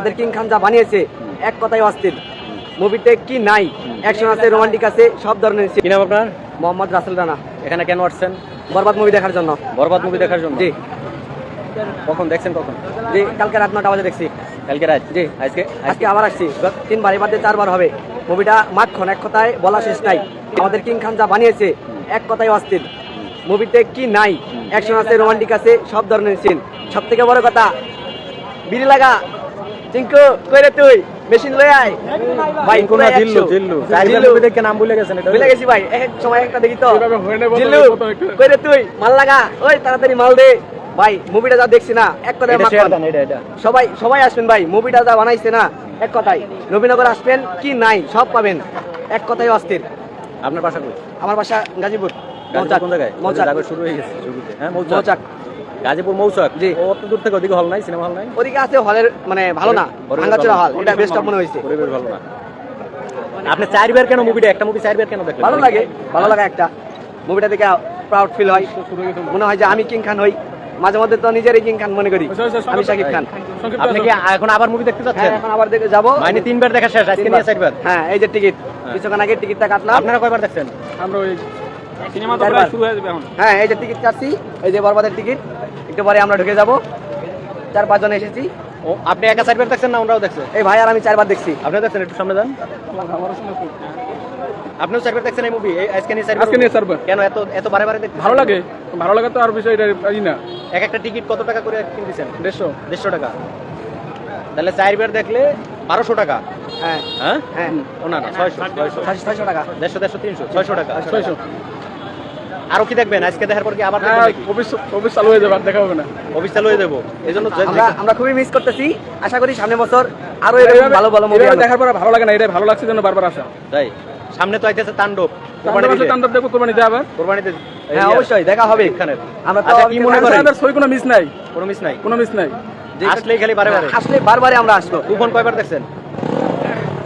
আমাদের কিং খান যা বানিয়েছে এক কথাই অস্থির। মুভিতে কি নাই? অ্যাকশন আছে রোমান্টিক আছে সব ধরনের কি নাম আপনার? মোহাম্মদ রাসেল রানা। এখানে কেন আসছেন? বরবাদ মুভি দেখার জন্য। বরবাদ মুভি দেখার জন্য? জি। কখন? দেখছেন কখন? জি কালকে রাত নটা বাজে দেখছি। কালকে রাত? জি। আজকে? আজকে আবার আসছি। তিনবার এবার চারবার হবে। মুভিটা মাখন এক কথায় বলা শেষ নাই। আমাদের কিং খান যা বানিয়েছে এক কথায় অস্থির। মুভিতে কি নাই? অ্যাকশন আছে রোমান্টিক আছে সব ধরনের সিন সব থেকে বড় কথা বিড়ি লাগা চিঙ্কু কইরে তুই মেশিন লই আয়। ভাই কোন পুরাই জিল্লু 100 জিল্লু। জিল্লু। দেখে নাম ভুলে গেছেন এটা ভুলে গেছি ভাই। এক সময় একটা দেখি তো। জিল্লু কইরে তুই মাল লাগা। ওই তাড়াতাড়ি মাল দে। ভাই মুভিটা যা দেখছি না এক কথায় সবাই সবাই আসবেন ভাই মুভিটা যা বানাইছে না এক কথায়। নবীনগর আসবেন কি নাই সব পাবেন। এক কথায় অস্থির। আপনার বাসা কই? আমার বাসা গাজীপুর কোন জায়গায়? মৌচাক। শুরু হয়ে গেছে হ্যাঁ মৌচাক। মৌচাক। গাজীপুর মৌচাক জি। অত দূর থেকে ওদিকে হল নাই সিনেমা হল নাই? ওদিকে আছে হলের মানে ভালো না ভাঙ্গাচোরা হল এটা বেস্ট মনে হয়েছে পরিবেশ ভালো না। আপনি চারবার কেন মুভিটা একটা মুভি চারবার কেন দেখলেন? ভালো লাগে ভালো লাগা একটা। মুভিটা দেখে প্রাউড ফিল হয়। মনে হয় যে আমি কিং খান হই। মাঝে মধ্যে তো নিজেরই কিং খান মনে করি। আমি শাকিব খান। আপনি কি এখন আবার মুভি দেখতে হ্যাঁ যাচ্ছেন এখন আবার দেখে যাব। মানে তিনবার দেখা শেষ আজকে নিয়ে চারবার? হ্যাঁ এই যে টিকিট। কিছুক্ষণ আগে টিকিটটা কাটলাম। আপনারা কয়বার দেখছেন? আমরা ওই সিনেমা তো প্রায় শুরু হয়ে যাবে এখন। হ্যাঁ এই যে টিকিট কাটছি এই যে বরবাদের টিকিট একটু পরে আমরা ঢুকে যাব। চার পাঁচজন এসেছি। ও আপনি একা চারবার দেখছেন না ওরাও দেখছেন এই ভাই আর আমি চারবার দেখছি। আপনি দেখছেন একটু সামনে যান আপনিও চারবার দেখছেন এই মুভি আজকে নিয়ে আজকে নিয়ে চারবার। কেন এত এত বারে বারে দেখতে ভালো লাগে। ভালো লাগে তো আর বিষয় এটা না। এক একটা টিকিট কত টাকা করে কিনতেছেন? দেড়শো। দেড়শো টাকা। তাহলে চারবার দেখলে বারোশো টাকা। হ্যাঁ। হ্যাঁ? হ্যাঁ। ও না না ছয়শো ছয়শো। ছয়শো ছয়শো টাকা। দেড়শো দেড়শো তিনশো ছয়শো টাকা। ছয়শো আরও কি দেখবেন? আজকে দেখার পর কি আবার হ্যাঁ? অফিস অফিস চালু হয়ে যাবে আর দেখা হবে না। অফিস চালু হয়ে দেবো এই জন্য আমরা আমরা খুবই মিস করতেছি। আশা করি সামনে বছর আরও এরকম ভালো ভালো মুভি দেখার পরে ভালো লাগে না এটাই ভালো লাগছে জন্য বারবার আসা। তাই? সামনে তো আইতেছে তাণ্ডব। তাণ্ডব দেখব কোরবানি দেওয়া আবার। কোরবানিতে হ্যাঁ অবশ্যই দেখা হবে। এখানে আমরা তো আচ্ছা, কি মনে করেন? আমাদের সই কোনো মিস নাই? কোনো মিস নাই? কোনো মিস নাই। আসলে খালি বারে বারে। আসলে বারবারে আমরা আসব। তুফান কয়বার দেখছেন?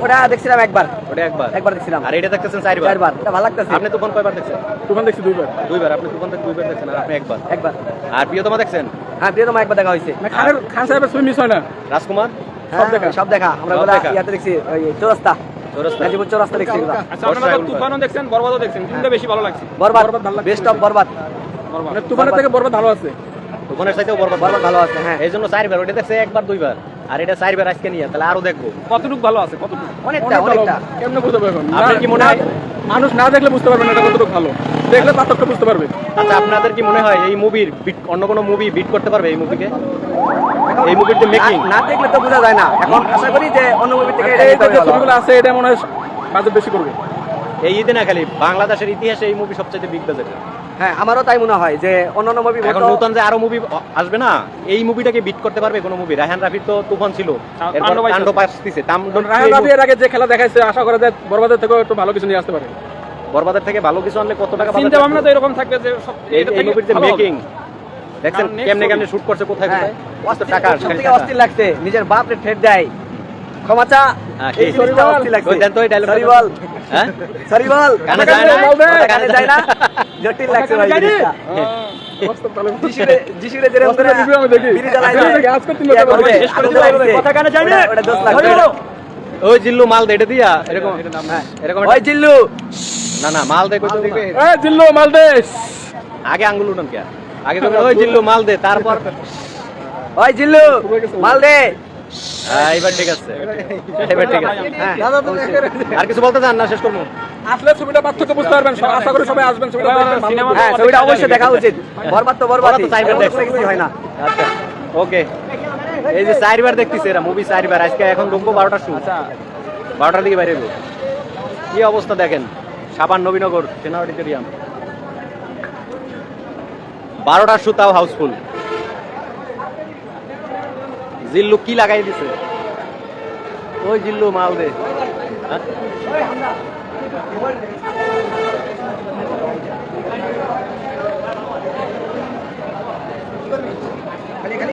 ওটা দেখছিলাম একবার। ওটা একবার? একবার দেখছিলাম। আর এটা দেখতেছেন চারবার? চারবার। এটা ভালো লাগতেছে। আপনি তুফান কয়বার দেখছেন? তুফান দেখছি দুইবার। দুইবার? আপনি তুফান থেকে দুইবার দেখছেন আর আপনি একবার? একবার। আর প্রিয়তমা দেখছেন? হ্যাঁ প্রিয়তমা একবার দেখা হয়েছে। না খানের খান সাহেবের সই মিস হয় না। রাজকুমার? হ্যাঁ, দেখা। সব দেখা। আমরা সব ইয়াতে দেখছি ওই চৌরাস্তা। চৌরাস্তা। দেখছি আচ্ছা আপনারা তুফানও দেখছেন বরবাদও দেখছেন। কোনটা বেশি ভালো লাগছে। বরবাদ। বরবাদ ভালো লাগছে। Best of Borbaad. মানে তুফানের থেকে বরবাদ ভালো আছে। তুফানের চাইতেও বরবাদ বরবাদ ভালো আছে হ্যাঁ। এই জন্য চারবার ওটা দেখছে একবার দুইবার। আর এটা চারবার আজকে নিয়ে তাহলে আরও দেখব। কতটুকু ভালো আছে? কতটুকু? অনেকটা অনেকটা কেমনে বুঝতে পারবেন? আপনার কি মনে হয়? মানুষ না দেখলে বুঝতে পারবেন এটা কতটুকু ভালো। দেখলে পার্থক্য বুঝতে পারবে। আচ্ছা আপনাদের কি মনে হয় এই মুভির অন্য কোনো মুভি বিট করতে পারবে এই মুভিকে এই মুভির যে মেকিং না- না দেখলে তো বোঝা যায় না। এখন আশা করি যে অন্য মুভি থেকে এই যে ছবিগুলো আছে এটা মনে হয় বাজেট বেশি করবে। এই ঈদে না খালি বাংলাদেশের ইতিহাসে এই মুভি সবচেয়ে বিগ বাজেট হ্যাঁ আমারও তাই মনে হয় যে অন্যান্য মুভি এখন নতুন যে আরও মুভি আসবে না এই মুভিটাকে বিট করতে পারবে কোনো মুভি রায়হান রাফির তো তুফান ছিল। তাণ্ডব আইছে। তাণ্ডব রায়হান রাফি এর আগে যে খেলা দেখাইছে আশা করা যায় বরবাদের থেকেও একটু ভালো কিছু নিয়ে আসতে পারে। বরবাদের থেকে ভালো কিছু আনলে কত টাকা চিন্তা ভাবনা তো এরকম থাকবে যে সব এই মুভির যে মেকিং দেখছেন কেমনে। কেমনে শুট করছে কোথায় হ্যাঁ কোথায়? টাকা থেকে অস্থির লাগছে নিজের বাপরে ঠেট দেয়। ক্ষমা চা। হ্যাঁ, এই ওই দেন তো হ্যাঁ? কানে যায় না? কানে যায় না? জটিল লাগছে ভাই। হ্যাঁ, জিল্লু মাল দে এটা দিয়া। এরকম। হ্যাঁ। এরকম ওই জিল্লু। না না মাল দে জিল্লু মালদেশ আগে আঙ্গুল উঠান কে? আগে ওই জিল্লু মাল দে। তারপর ওই জিল্লু মাল দে। হ্যাঁ এবার ঠিক আছে। এবার ঠিক আছে। হ্যাঁ। আর কিছু বলতে চান না শেষ করব। আসলে ছবিটা পার্থক্য বুঝতে পারবেন আশা করি সবাই আসবেন ছবিটা দেখবেন, ভালো লাগবে। হ্যাঁ ছবিটা অবশ্যই দেখা উচিত। বরবাদ তো বরবাদ তো চাইবার কিছু হয় না। আচ্ছা ওকে। এই যে চারবার দেখতেছি এরা মুভি চারবার। আজকে এখন ঢুকবো বারোটার শু বারোটার দিকে বাইরে কি অবস্থা দেখেন? সাবান নবীনগর সেনা অডিটোরিয়াম বারোটার শু তাও হাউসফুল জিল্লু কি লাগাই দিছে ওই জিল্লু মাল দে হ্যাঁ?